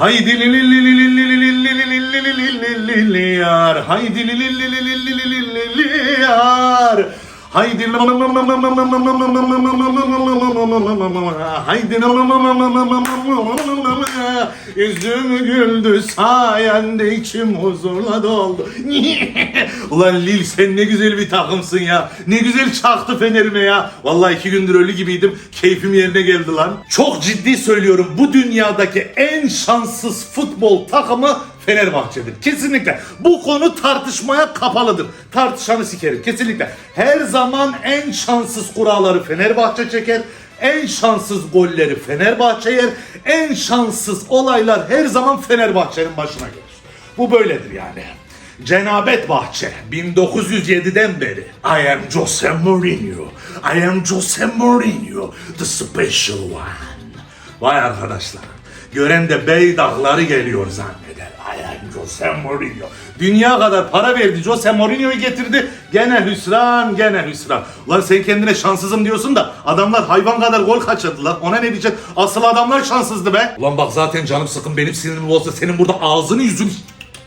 Haydi yar, haydi yar. Haydi Haydi Yüzüm güldü sayende içim huzurla doldu. Ulan Lil sen ne güzel bir takımsın ya. Ne güzel çaktı Fener'ime ya. Vallahi iki gündür ölü gibiydim. Keyfim yerine geldi lan. Çok ciddi söylüyorum. Bu dünyadaki en şanssız futbol takımı Fenerbahçe'dir. Kesinlikle. Bu konu tartışmaya kapalıdır. Tartışanı sikerim. Kesinlikle. Her zaman en şanssız kuralları Fenerbahçe çeker. En şanssız golleri Fenerbahçe yer. En şanssız olaylar her zaman Fenerbahçe'nin başına gelir. Bu böyledir yani. Cenabet Bahçe 1907'den beri I am Jose Mourinho. I am Jose Mourinho. The special one. Vay arkadaşlar. Gören de bey dağları geliyor zanneder. Am Jose Mourinho. Dünya kadar para verdi. Jose Mourinho'yu getirdi. Gene hüsran, gene hüsran. Lan sen kendine şanssızım diyorsun da adamlar hayvan kadar gol kaçırdılar. Ona ne diyeceksin? Asıl adamlar şanssızdı be. Ulan bak zaten canım sıkın benim sinirim bozdu. Senin burada ağzını yüzünü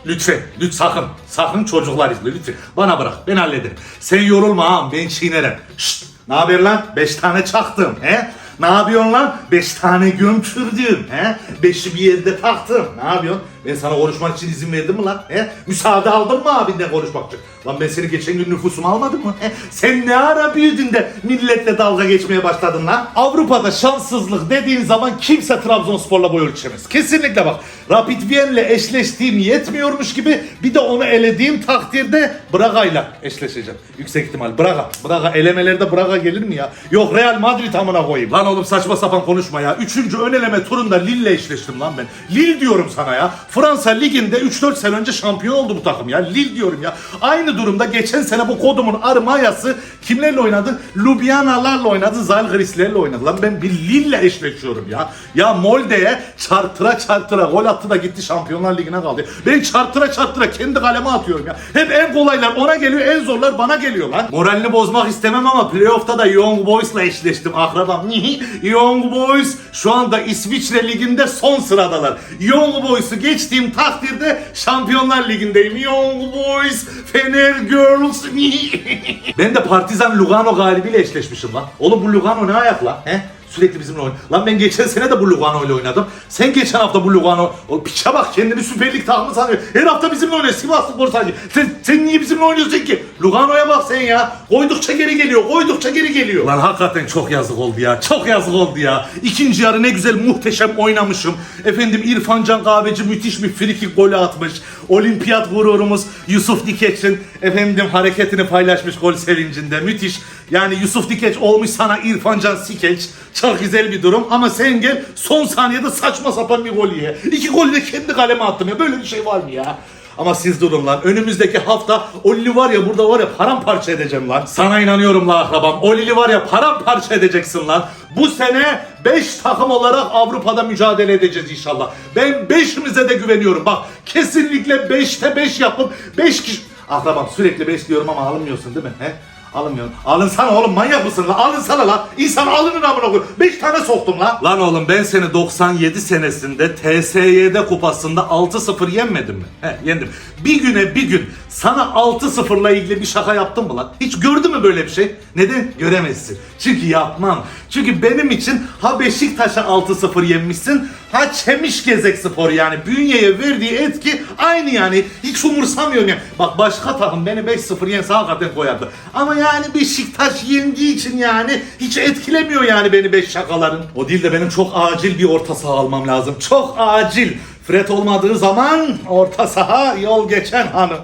Lütfen, lütfen sakın, sakın çocuklar izle lütfen. Bana bırak, ben hallederim. Sen yorulma ağam, ben çiğnerim. Şşt, ne haber lan? Beş tane çaktım, he? Ne yapıyorsun lan? Beş tane gömçürdüm, he? Beşi bir yerde taktım. Ne yapıyorsun? Ben sana konuşmak için izin verdim mi lan? He? Müsaade aldın mı abinden konuşmak için? Lan ben seni geçen gün nüfusumu almadım mı? He? Sen ne ara büyüdün de milletle dalga geçmeye başladın lan? Avrupa'da şanssızlık dediğin zaman kimse Trabzonspor'la boy ölçemez. Kesinlikle bak. Rapid Wien'le eşleştiğim yetmiyormuş gibi bir de onu elediğim takdirde Braga'yla eşleşeceğim. Yüksek ihtimal Braga. Braga elemelerde Braga gelir mi ya? Yok Real Madrid amına koyayım. Lan oğlum saçma sapan konuşma ya. Üçüncü ön eleme turunda Lille'le eşleştim lan ben. Lille diyorum sana ya. Fransa Ligi'nde 3-4 sene önce şampiyon oldu bu takım ya. Lille diyorum ya. Aynı durumda geçen sene bu kodumun Armayası kimlerle oynadı? Ljubljana'larla oynadı. Zalgiris'lerle oynadı. Lan ben bir Lille'le eşleşiyorum ya. Ya Molde'ye çartıra çartıra gol attı da gitti Şampiyonlar Ligi'ne kaldı. Ben çartıra çartıra kendi kaleme atıyorum ya. Hep en kolaylar ona geliyor, en zorlar bana geliyor lan. Moralini bozmak istemem ama playoff'ta da Young Boys'la eşleştim akrabam. Young Boys şu anda İsviçre Ligi'nde son sıradalar. Young Boys'u geçtiğim takdirde Şampiyonlar Ligi'ndeyim. Young Boys, Fener Girls. ben de Partizan Lugano galibiyle eşleşmişim lan. Oğlum bu Lugano ne ayak lan? He? Sürekli bizimle oynuyor. Lan ben geçen sene de bu Lugano ile oynadım. Sen geçen hafta bu Lugano... O piçe bak kendini Süper Lig takımı sanıyor. Her hafta bizimle oynuyor. Sivas Spor sadece. Sen, sen niye bizimle oynuyorsun ki? Lugano'ya bak sen ya. Koydukça geri geliyor. Koydukça geri geliyor. Lan hakikaten çok yazık oldu ya. Çok yazık oldu ya. İkinci yarı ne güzel muhteşem oynamışım. Efendim İrfan Can Kahveci müthiş bir frikik golü atmış. Olimpiyat gururumuz Yusuf Dikeç'in efendim hareketini paylaşmış gol sevincinde. Müthiş. Yani Yusuf Dikeç olmuş sana İrfan Can Sikeç. Çok güzel bir durum ama sen gel son saniyede saçma sapan bir gol ye. İki golü de kendi kaleme attım ya. Böyle bir şey var mı ya? Ama siz durun lan. Önümüzdeki hafta Olili var ya burada var ya paramparça edeceğim lan. Sana inanıyorum la akrabam. Olili var ya paramparça edeceksin lan. Bu sene 5 takım olarak Avrupa'da mücadele edeceğiz inşallah. Ben 5'imize de güveniyorum. Bak kesinlikle 5'te 5 yapıp 5 kişi... Akrabam sürekli 5 diyorum ama alınmıyorsun değil mi? He? Alınmıyorsun. Alınsana oğlum manyak mısın lan? Alınsana lan. İnsan alınır amına koy. 5 tane soktum lan. Lan oğlum ben seni 97 senesinde TSYD kupasında 6-0 yenmedim mi? He yendim. Bir güne bir gün sana 6-0'la ilgili bir şaka yaptım mı lan? Hiç gördün mü böyle bir şey? Neden? Göremezsin. Çünkü yapmam. Çünkü benim için ha Beşiktaş'a 6-0 yenmişsin ha Çemiş Gezek Spor yani bünyeye verdiği etki aynı yani. Hiç umursamıyorum yani. Bak başka takım beni 5-0 yense hakikaten koyardı. Ama yani Beşiktaş yendiği için yani hiç etkilemiyor yani beni 5 şakaların. O değil de benim çok acil bir orta saha almam lazım. Çok acil. Fred olmadığı zaman orta saha yol geçen hanım.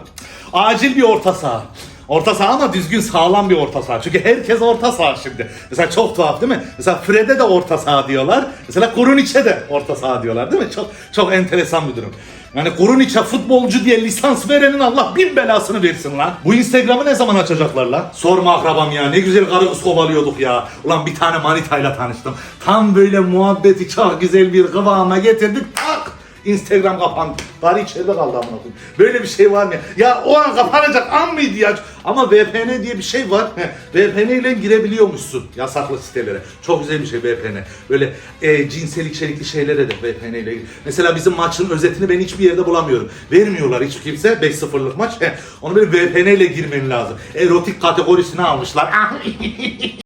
Acil bir orta saha. Orta saha ama düzgün sağlam bir orta saha. Çünkü herkes orta saha şimdi. Mesela çok tuhaf değil mi? Mesela Fred'e de orta saha diyorlar. Mesela Kurunic'e de orta saha diyorlar değil mi? Çok çok enteresan bir durum. Yani Kurunic'e futbolcu diye lisans verenin Allah bin belasını versin lan. Bu Instagram'ı ne zaman açacaklar lan? Sorma akrabam ya ne güzel karı kız kovalıyorduk ya. Ulan bir tane manitayla tanıştım. Tam böyle muhabbeti çok güzel bir kıvama getirdik. Instagram kapandı. Bari içeride kaldı amına koyayım. Böyle bir şey var mı ya? O an kapanacak an mıydı ya? Ama VPN diye bir şey var. VPN ile girebiliyormuşsun yasaklı sitelere. Çok güzel bir şey VPN. Böyle e, cinsel içerikli şeylere de VPN ile. Mesela bizim maçın özetini ben hiçbir yerde bulamıyorum. Vermiyorlar hiç kimse 5-0'lık maç. Onu böyle VPN ile girmen lazım. Erotik kategorisine almışlar.